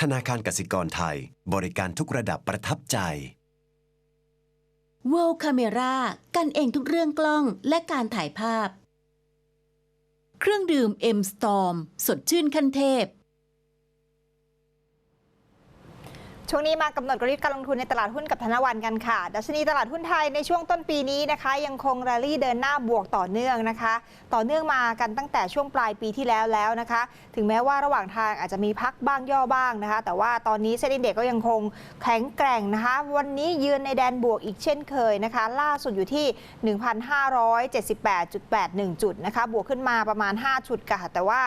ธนาคารกสิกรไทย บริการทุกระดับประทับใจ World Camera กันเองทุกเรื่องกล้องและการถ่ายภาพ เครื่องดื่ม M Storm สดชื่นขั้นเทพ ช่วงนี้มากำหนดกลยุทธ์การลงทุนในตลาดหุ้นกับธนวันกันค่ะ ดัชนีตลาดหุ้นไทยในช่วงต้นปีนี้นะคะ ยังคงแรลลี่เดินหน้าบวกต่อเนื่องนะคะ ต่อเนื่องมากันตั้งแต่ช่วงปลายปีที่แล้วแล้วนะคะ ถึงแม้ว่าระหว่างทางอาจจะมีพักบ้างย่อบ้างนะคะ แต่ว่าตอนนี้เซ็นดิเด็กก็ยังคงแข็งแกร่งนะคะ วันนี้ยืนในแดนบวกอีกเช่นเคยนะคะ ล่าสุดอยู่ที่ 1,578.81 จุดนะคะบวกขึ้นมาประมาณ 5 จุดค่ะแต่ว่า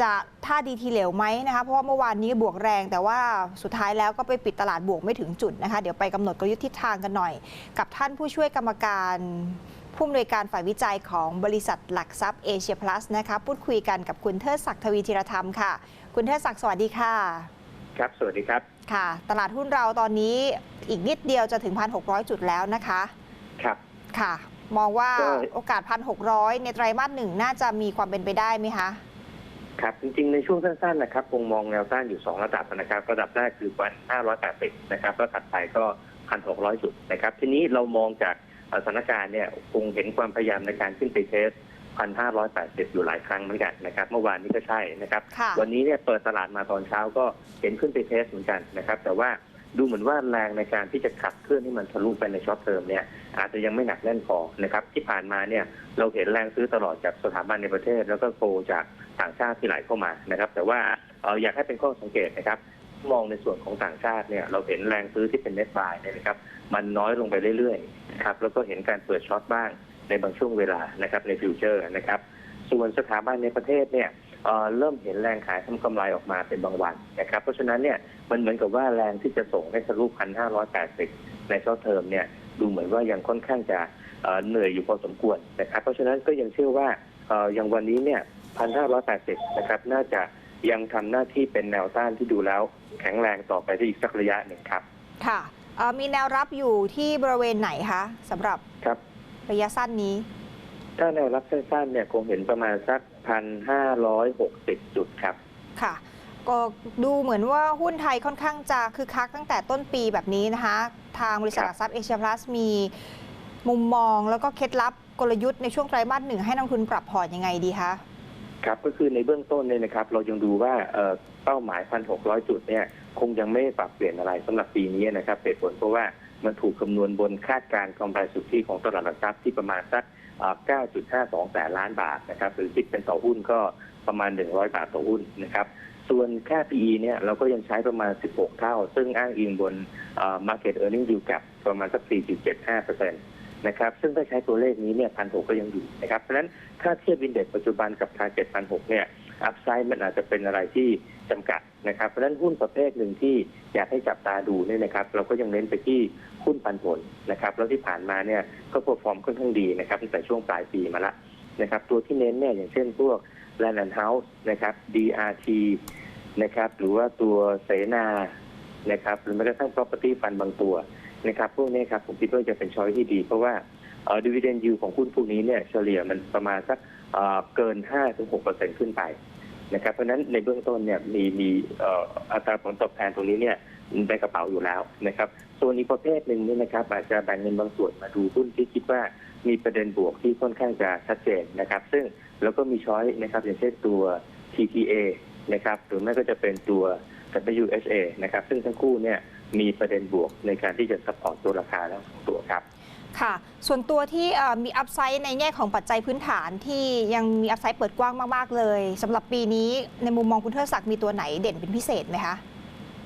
จะท่าดีทีเหลวไหมนะคะเพราะว่าเมื่อวานนี้บวกแรง แต่ว่าสุดท้ายแล้วก็ไปปิดตลาดบวกไม่ถึงจุดนะคะเดี๋ยวไปกำหนดกลยุทธ์ทิศทางกันหน่อย กับท่านผู้ช่วยกรรมการผู้อำนวยการฝ่ายวิจัยของบริษัทหลักทรัพย์เอเชียพลัสนะคะพูดคุยกันกับคุณเทิดศักดิ์ทวีธีรธรรมค่ะ คุณเทิดศักดิ์สวัสดีค่ะ ครับสวัสดีครับค่ะ ตลาดหุ้นเราตอนนี้อีกนิดเดียวจะถึง 1,600 จุดแล้วนะคะ ครับค่ะ มองว่าก็โอกาส 1,600 ในไตรมาสหนึ่งน่าจะมีความเป็นไปได้ไหมคะ ครับจริงๆ ในช่วงสั้นๆนะครับคงมองแนวต้านอยู่ 2 ระดับนะครับ ระดับแรกคือวัน580 นะครับแล้วถัดไปก็ 1,600 จุดนะครับ ทีนี้เรามองจากเอ่อสถานการณ์เนี่ยคงเห็นความพยายามในการขึ้นไปเทส1,580 อยู่หลายครั้งเหมือนกันนะครับ เมื่อวานนี้ก็ใช่นะครับค่ะวันนี้เนี่ยเปิดตลาดมาตอนเช้าก็เห็นขึ้นไปเทสเหมือนกันนะครับ แต่ว่าดูเหมือนว่าแรงในการที่จะขับเคลื่อนให้มันทะลุไปในช็อตเทอมเนี่ยอาจจะยังไม่หนักแน่นพอนะครับที่ผ่านมาเนี่ยเราเห็นแรงซื้อตลอดจากสถาบันในประเทศ แล้วก็โกจาก ต่างชาติที่ไหลเข้ามานะครับ แต่ว่าเอยากให้เป็นข้อสังเกตนะครับ มองในส่วนของต่างชาติเนี่ยเราเห็นแรงซื้อที่เป็นเน็ตบายเนี่ยนะครับ มันน้อยลงไปเรื่อยๆครับแล้วก็เห็นการเปิดช็อตบ้างในบางช่วงเวลานะครับในฟิวเจอร์นะครับ ส่วนสถาบันในประเทศเนี่ยเเริ่มเห็นแรงขายทำกำไรออกมาเป็นบางวันนะครับ เพราะฉะนั้นเนี่ยมันเหมือนกับว่าแรงที่จะส่งให้ทะลุพันห้าร้อยแปดสิบในช็อตเทอมเนี่ยดูเหมือนว่ายังค่อนข้างจะเเหนื่อยอยู่พอสมควรนะครับ เพราะฉะนั้นก็ยังเชื่อว่าออย่างวันนี้เนี่ย พันห้าร้อยแปดสิบนะครับ น่าจะยังทำหน้าที่เป็นแนวต้านที่ดูแล้ว แข็งแรงต่อไปได้อีกสักระยะหนึ่งครับ ค่ะเอ่อมีแนวรับอยู่ที่บริเวณไหนคะสำหรับครับระยะสั้นนี้ ถ้าแนวรับสั้นๆเนี่ยคงเห็นประมาณสักพันห้าร้อยหกสิบจุดครับ ค่ะก็ดูเหมือนว่าหุ้นไทยค่อนข้างจะคึกคักตั้งแต่ต้นปีแบบนี้นะคะ ทางบริษัทคหรับลักทรัพย์เอเชียพลัสมีมุมมองแล้วก็เคล็ดลับกลยุทธ์ในช่วงไตรมาสหนึ่งให้นักลงทุนปรับพอร์ตยังไงดีคะ ครับก็คือในเบื้องต้นเนี่ยนะครับ เรายังดูว่าเป้าหมายพันหกร้อยจุดเนี่ยคงยังไม่ปรับเปลี่ยนอะไรสำหรับปีนี้นะครับเหตุผลเพราะว่ามันถูกคำนวณบนคาดการณ์กำไรสุทธิของตลาดหลักทรัพย์ที่ประมาณสักเอ่อ9.52 แสนล้านบาทนะครับหรือคิดเป็นต่อหุ้นก็ประมาณ 100 บาทต่อหุ้นนะครับส่วนค่า PE เนี่ยเราก็ยังใช้ประมาณ 16 เท่า ซึ่งอ้างอิงบน market earning yield gap ประมาณสัก 4.75%นต์ นะครับซึ่งถ้าใช้ตัวเลขนี้เนี่ยพันหก็ยังอยู่นะครับ เพราะฉะนั้นถ้าเทียบวินเด็กปัจจุบันกับ target พันหเนี่ยอัพไซด์มันอาจจะเป็นอะไรที่จำกัดนะครับเพราะฉะนั้นหุ้นประเภทหนึ่งที่อยากให้จับตาดูเนี่ยนะครับ เราก็ยังเน้นไปที่หุ้นปันผลนะครับแล้วที่ผ่านมาเนี่ยก็พอฟอร์มค่อนข้างดีนะครับตั้งแต่ช่วงปลายปีมาละนะครับ ตัวที่เน้นเนี่ยอย่างเช่นพวก Land and House นะครับ DRT นะครับหรือว่าตัวเสนานะครับหรือแม้กระทั่ง property fund บางตัว นะครับพวกนี้ครับผมคิดว่าจะเป็นช้อยที่ดี เพราะว่าเอ่อ dividend yield ของหุ้นพวกนี้เนี่ยเฉลี่ยมันประมาณสักเอ่อเกิน 5-6%ขึ้นไปนะครับเพราะฉะนั้นในเบื้องต้นเนี่ยมีมีอัตราผลตอบแทนตรงนี้เนี่ยในกระเป๋าอยู่แล้วนะครับส่วนอีกประเภทหนึ่งนี่นะครับอาจจะแบ่งเงินบางส่วนมาดูหุ้นที่คิดว่ามีประเด็นบวกที่ค่อนข้างจะชัดเจนนะครับ ซึ่งแล้วก็มีช้อยนะครับ อย่างเช่นตัว TTA นะครับหรือไม่ก็จะเป็นตัว WHA นะครับซึ่งทั้งคู่เนี่ย มีประเด็นบวกในการที่จะซัพพอร์ตตัวราคาทั้งสองตัวครับ ค่ะ ส่วนตัวที่เอ่อมีอัพไซด์ในแง่ของปัจจัยพื้นฐานที่ยังมีอัพไซด์เปิดกว้างมาก ๆ เลยสำหรับปีนี้ในมุมมองคุณเทิดศักดิ์มีตัวไหนเด่นเป็นพิเศษไหมคะ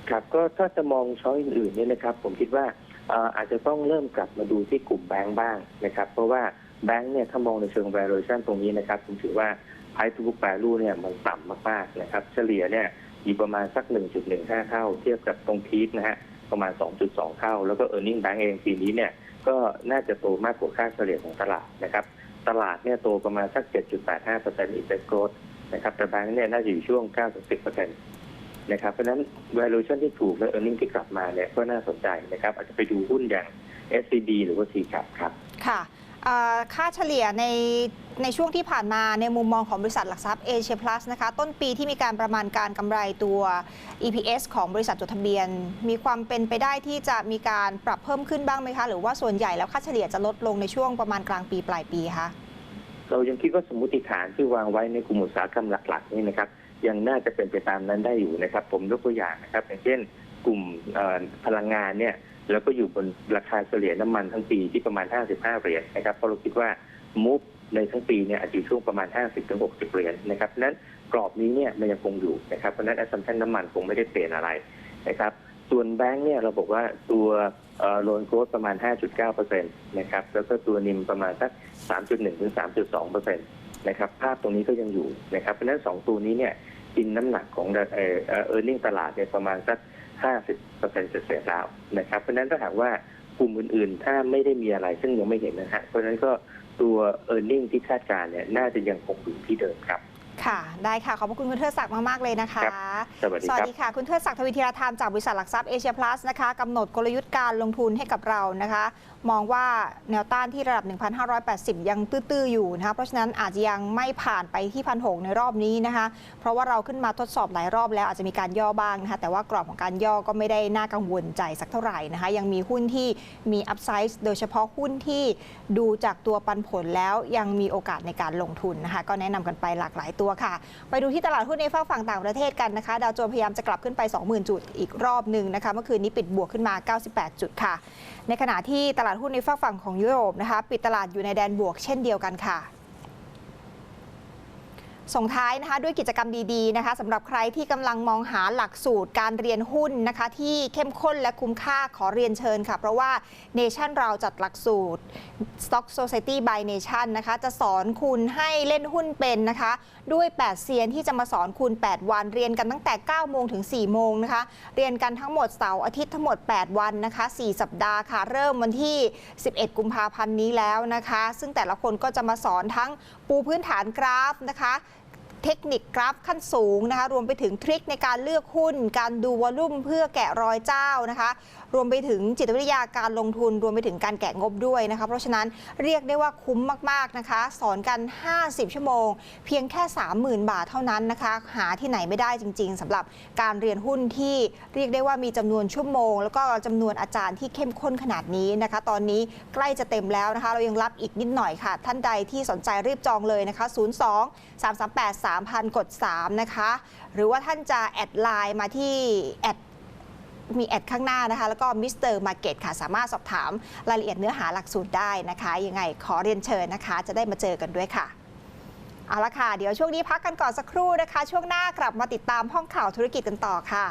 ครับก็ถ้าจะมองช้อยอื่นๆเนี่ยนะครับ ผมคิดว่าเอ่ออาจจะต้องเริ่มกลับมาดูที่กลุ่มแบงก์บ้างนะครับ เพราะว่าแบงก์เนี่ยถ้ามองในเชิง valuation ตรงนี้นะครับผมถือว่า price to book value เนี่ยมันต่ำมากๆนะครับ เฉลี่ยเนี่ยอยู่ประมาณสัก 1.15 เท่าเทียบกับตรงพีคนะฮะ ประมาณ 2.2 เท่า แล้วก็ earning bank เองปีนี้เนี่ยก็น่าจะโตมากกว่าค่าเฉลี่ยของตลาดนะครับ ตลาดเนี่ยโตประมาณสัก 7.85% index growth นะครับแต่แบงก์เนี่ยน่าจะอยู่ช่วง 9-10%นะครับเพราะฉะนั้น valuation ที่ถูกและ earning ที่กลับมาเนี่ยก็น่าสนใจนะครับอาจจะไปดูหุ้นอย่าง SCB หรือว่า c c a p ครับ ค่ะ ค่าเฉลี่ยในในช่วงที่ผ่านมาในมุมมองของบริษัทหลักทรัพย์เอเชียพลัสนะคะต้นปีที่มีการประมาณการกำไรตัว EPS ของบริษัทจดทะเบียน มีความเป็นไปได้ที่จะมีการปรับเพิ่มขึ้นบ้างไหมคะ หรือว่าส่วนใหญ่แล้วค่าเฉลี่ยจะลดลงในช่วงประมาณกลางปีปลายปีคะเรายังคิดว่าสมมติฐานที่วางไว้ในกลุ่มอุตสาหกรรมหลักๆนี่นะครับยังน่าจะเป็นไปตามนั้นได้อยู่นะครับ ผมยกตัวอย่างนะครับอย่างเช่น กลุ่มพลังงานเนี่ย แล้วก็อยู่บนราคาเฉลี่ยน้ำมันทั้งปีที่ประมาณ 55 เหรียญนะครับ เพราะเราคิดว่ามุฟในทั้งปีเนี่ยอาจจะอยู่ช่วงประมาณ 50-60 เหรียญนะครับนั้นกรอบนี้เนี่ยมันยังคงอยู่นะครับเพราะนั้น assumption น้ำมันคงไม่ได้เปลี่ยนอะไรนะครับส่วนแบงก์เนี่ยเราบอกว่าตัวโลนโกรดประมาณ 5.9%นะครับแล้วก็ตัวนิมประมาณสัก 3.1ถึง3.2%นะครับภาพตรงนี้ก็ยังอยู่นะครับเพราะนั้นสองตัวนี้เนี่ยกินน้ำหนักของเออเอ่อ earning ตลาดเนี่ยประมาณสัก 50%เศษๆแล้วนะครับ เพราะฉะนั้นถ้าหากว่ากลุ่มอื่นๆ ถ้าไม่ได้มีอะไรซึ่งยังไม่เห็นนะฮะเพราะฉะนั้นก็ตัว earning ที่คาดการณ์เนี่ยน่าจะยังคงอยู่ที่เดิมครับ ค่ะ ได้ค่ะ ขอบพระคุณคุณเทิดศักดิ์มาก ๆ เลยนะคะ สวัสดีสวัสครับดีค่ะ คุณเทิดศักดิ์ทวีธีรธรรมจากบริษัทหลักทรัพย์เอเชียพลัสนะคะกำหนดกลยุทธ์การลงทุนให้กับเรานะคะ มองว่าแนวต้านที่ระดับ 1,580 ยังตื้อ ๆ อยู่นะคะ เพราะฉะนั้นอาจจะยังไม่ผ่านไปที่พันหในรอบนี้นะคะ เพราะว่าเราขึ้นมาทดสอบหลายรอบแล้วอาจจะมีการย่อบ้างนะคะ แต่ว่ากรอบของการย่อก็ไม่ได้น่ากังวลใจสักเท่าไหร่นะคะ ยังมีหุ้นที่มีอัพไซด์โดยเฉพาะหุ้นที่ดูจากตัวปันผลแล้วยังมีโอกาสในการลงทุนนะคะ ก็แนะนำกันไปหลากหลายตัวค่ะ ไปดูที่ตลาดหุ้นในฝั่งฝั่งต่างประเทศกันนะคะ ดาวโจนส์พยายามจะกลับขึ้นไป 20,000 จุดอีกรอบหนึ่งนะคะ เมื่อคืนนี้ปิดบวกขึ้นมา 98 จุดค่ะ ในขณะที่ตลาดหุ้นในฝั่งฝั่งของยุโรปนะคะ ปิดตลาดอยู่ในแดนบวกเช่นเดียวกันค่ะ ส่งท้ายนะคะด้วยกิจกรรมดีๆนะคะสำหรับใครที่กำลังมองหาหลักสูตรการเรียนหุ้นนะคะ ที่เข้มข้นและคุ้มค่าขอเรียนเชิญค่ะ เพราะว่าเนชั่นเราจัดหลักสูตร Stock Society by Nation นะคะจะสอนคุณให้เล่นหุ้นเป็นนะคะ ด้วย 8 เซียนที่จะมาสอนคุณ 8 วันเรียนกันตั้งแต่ 9 โมงถึง 4 โมงนะคะ เรียนกันทั้งหมดเสาร์อาทิตย์ทั้งหมด 8 วันนะคะ 4 สัปดาห์ค่ะ เริ่มวันที่ 11 กุมภาพันธ์นี้แล้วนะคะ ซึ่งแต่ละคนก็จะมาสอนทั้ง ปูพื้นฐานกราฟนะคะ เทคนิคกราฟขั้นสูงนะคะ รวมไปถึงทริคในการเลือกหุ้น การดูวอลุ่มเพื่อแกะรอยเจ้านะคะ รวมไปถึงจิตวิทยาการลงทุน รวมไปถึงการแกะงบด้วยนะคะ เพราะฉะนั้นเรียกได้ว่าคุ้มมาก ๆนะคะ สอนกัน 50 ชั่วโมง เพียงแค่ 30,000 บาทเท่านั้นนะคะ หาที่ไหนไม่ได้จริง ๆสำหรับการเรียนหุ้นที่เรียกได้ว่ามีจำนวนชั่วโมง แล้วก็จำนวนอาจารย์ที่เข้มข้นขนาดนี้นะคะ ตอนนี้ใกล้จะเต็มแล้วนะคะ เรายังรับอีกนิดหน่อยค่ะ ท่านใดที่สนใจรีบจองเลยนะคะ 02 338 3000 กด 3 นะคะ หรือว่าท่านจะแอดไลน์มาที่แอดมีแอดข้างหน้านะคะ แล้วก็มิสเตอร์มาร์เก็ตค่ะ สามารถสอบถามรายละเอียดเนื้อหาหลักสูตรได้นะคะ ยังไงขอเรียนเชิญนะคะ จะได้มาเจอกันด้วยค่ะ เอาละค่ะ เดี๋ยวช่วงนี้พักกันก่อนสักครู่นะคะ ช่วงหน้ากลับมาติดตามห้องข่าวธุรกิจกันต่อค่ะ